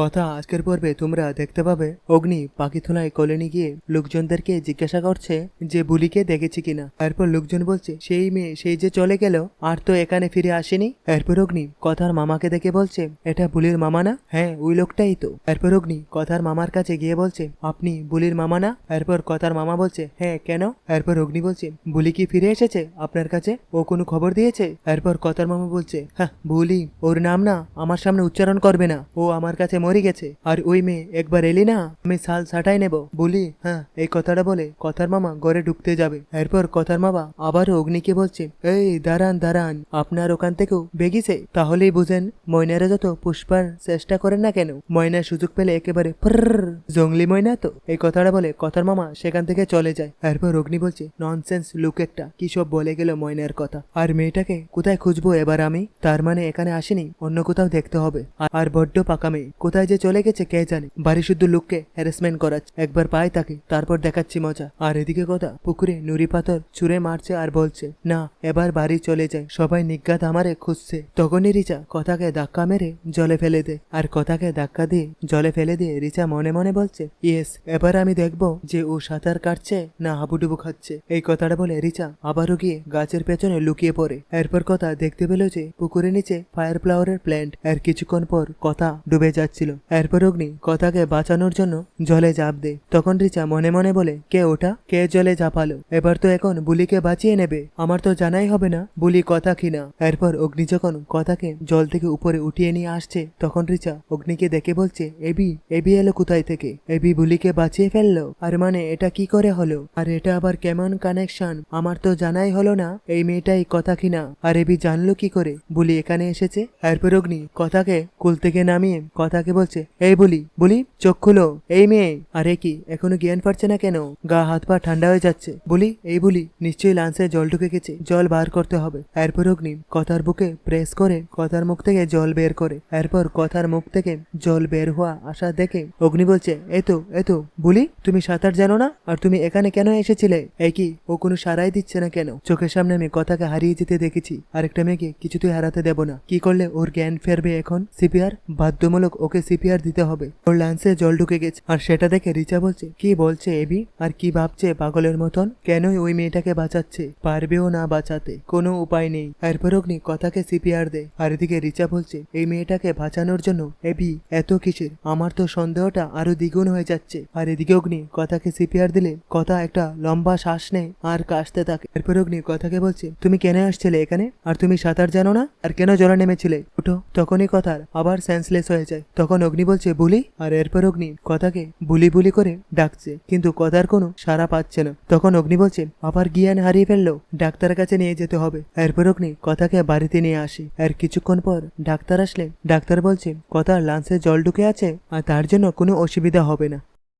কথা আজকের পর্বে তোমরা দেখতে পাবে, অগ্নি পাখিথুনায় কলোনি গিয়ে লোকজনদেরকে জিজ্ঞাসা করছে যে বুলিকে দেখেছি কিনা। এরপর লোকজন বলছে, সেই মেয়ে সেই যে চলে গেল, আর তো এখানে ফিরে আসেনি? এরপর অগ্নি কথার মামাকে দেখে বলছে, এটা বুলির মামা না? হ্যাঁ ওই লোকটাই তো। এরপর অগ্নি কথার মামার কাছে গিয়ে বলছে, আপনি বুলির মামা না? এরপর কথার মামা বলছে হ্যাঁ কেন? এরপর অগ্নি বলছে, বুলি কি ফিরে এসেছে আপনার কাছে? ও কোনো খবর দিয়েছে? এরপর কথার মামা বলছে হ্যাঁ বুলি, ওর নাম না আমার সামনে উচ্চারণ করবে না। ও আমার কাছে মরে গেছে। আর ওই মেয়ে, একবার এলি না, আমি সাল সাটাই নেব। বলি হ্যাঁ এই কথাটা বলে কথার মামা ঘরে ঢুকতে যাবে। এরপর কথার মামা আবারও অগ্নিকে বলছে, এই, দাঁড়ান দাঁড়ান, আপনার ওখান থেকেও বেগিছে। তাহলেই বুঝেন, ময়নারা যত পুষ্পার চেষ্টা করেন না কেন, ময়নার সুযোগ পেলে একেবারে জঙ্গলি ময়না তো। এই কথাটা বলে কথার মামা সেখান থেকে চলে যায়। এরপর অগ্নি বলছে, ননসেন্স, লুক একটা, কি সব বলে গেল ময়নার কথা। আর মেয়েটাকে কোথায় খুঁজবো এবার আমি? তার মানে এখানে আসেনি, অন্য কোথাও দেখতে হবে। আর- আর বড্ড পাকা মেয়ে কোথায় যে চলে গেছে, কে জানে? বাড়ি শুদ্ধ লোককে হ্যারাসমেন্ট করাচ্ছে। একবার পায় তাকে, তারপর দেখাচ্ছি মজা। আর এদিকে কথা, পুকুরে নুড়ি পাথর ছুঁড়ে মারছে আর বলছে, না, এবার বাড়ি চলে যায় সবাই নিজ্ঞাত আমারে খুঁজছে। তখনই রিচা কথাকে ধাক্কা মেরে জলে ফেলে দে। আর কথাকে ধাক্কা দিয়ে জলে ফেলে দিয়ে রিচা মনে মনে বলছে, ইয়েস, এবার আমি দেখব যে ও সাঁতার কাটছে না হাবুডুবু খাচ্ছে। এই কথাটা বলে রিচা আবারও গিয়ে গাছের পেছনে লুকিয়ে পড়ে। এরপর কথা দেখতে পেল যে পুকুরের নিচে ফায়ার ফ্লাওয়ারের প্ল্যান্ট এর কিছুক্ষণ পর কথা ডুবে যাচ্ছিল এরপর অগ্নি কথাকে বাঁচানোর জন্য জলে ঝাঁপ দেয়। তখন রিচা মনে মনে বলে, কে ওটা? কে জলে ঝাঁপালো? এবার তো এখন বুলিকে বাঁচিয়ে নেবে। আমার তো জানাই হবে না বুলি কথা কিনা এরপর অগ্নি যখন কথাকে জল থেকে উপরে উঠিয়ে নিয়ে আসছে, তখন রিচা অগ্নিকে দেখে বলছে, এবি এবি এলো কোথায় থেকে? এবি বুলিকে বাঁচিয়ে ফেলল? আর মানে এটা কি করে হলো? আর এটা আবার কেমন কানেকশন আমার তো জানাই হলো না, এই মেয়েটাই কথা কিনা আর এবি জানলো কি করে? বুলি এখানে এসেছে? এরপর অগ্নি কথাকে কুল থেকে নামিয়ে কথাকে বলছে, এই বলি বলি, চোখ খুলো, এই মেয়ে, আরে কি, এখনও জ্ঞান পারছে না কেন? গা, হাত, পা ঠান্ডা হয়ে যাচ্ছে। বলি, এই বলি, নিশ্চয়ই লাঞ্চে জল ঢুকে গেছে, জল বার করতে হবে। এরপর অগ্নি কথার বুকে প্রেস করে, কথার মুখ থেকে জল বের করে। এরপর কথার মুখ থেকে জল বের হওয়া আসা দেখে অগ্নি বলছে এতো এতো বলি, তুমি সাঁতার জানো না? আর তুমি এখানে কেন এসেছিলে? এই কি, ও কোনো সারাই দিচ্ছে না কেন? চোখের সামনে আমি কথাকে হারিয়ে যেতে দেখেছি। আরেকটা মেয়েকে কিছুতেই হারাতে দেব না। কি করলে ওর জ্ঞান ফেরবে এখন? সিপিআর বাধ্যমূলক ওকে সিপিআর দিতে হবে। ওর লান্সে জল ঢুকে গেছে। আর সেটা দেখে রিচা বলছে, কি বলছে, এবি? আর কি ভাবছে পাগলের মতন? কেনই ওই মেয়েটাকে বাঁচাচ্ছে? পারবেও না বাঁচাতে। কোনো উপায় নেই। এরপর অগ্নি কথাকে সিপিআর দেয়। আর এদিকে রিচা বলছে, এই মেয়েটাকে বাঁচানোর জন্য, এবি, এত কিসের? আমার তো সন্দেহটা আরও দ্বিগুণ হয়ে যাচ্ছে। আর এদিকে অগ্নি কথাকে সিপিআর দিলে, কথা একটা লম্বা শ্বাস নেয় আর কাশতে থাকে। এরপর অগ্নি কথাকে বলছে, তুমি কেন আসছিলে এখানে? আর তুমি সাঁতার জানো না? আর কেন জলে নেমেছিলে? উঠো। তখনই কথার আবার সেন্সলেস হয়ে যায়। তখন অগ্নি বলছে, বুলি? আর এরপর অগ্নি কথাকে বুলি বুলি করে ডাকছে, কিন্তু কথার কোনো সাড়া পাচ্ছে না। তখন অগ্নি বলছে, আবার জ্ঞান হারিয়ে ফেলল, ডাক্তারের কাছে নিয়ে যেতে হবে। এরপর অগ্নি কথাকে বাড়িতে নিয়ে আসে, আর কিছুক্ষণ পর ডাক্তার আসলে ডাক্তার বলছে, কথার লাঞ্চে জল ঢুকে আছে, আর তার জন্য কোনো অসুবিধা হবে না।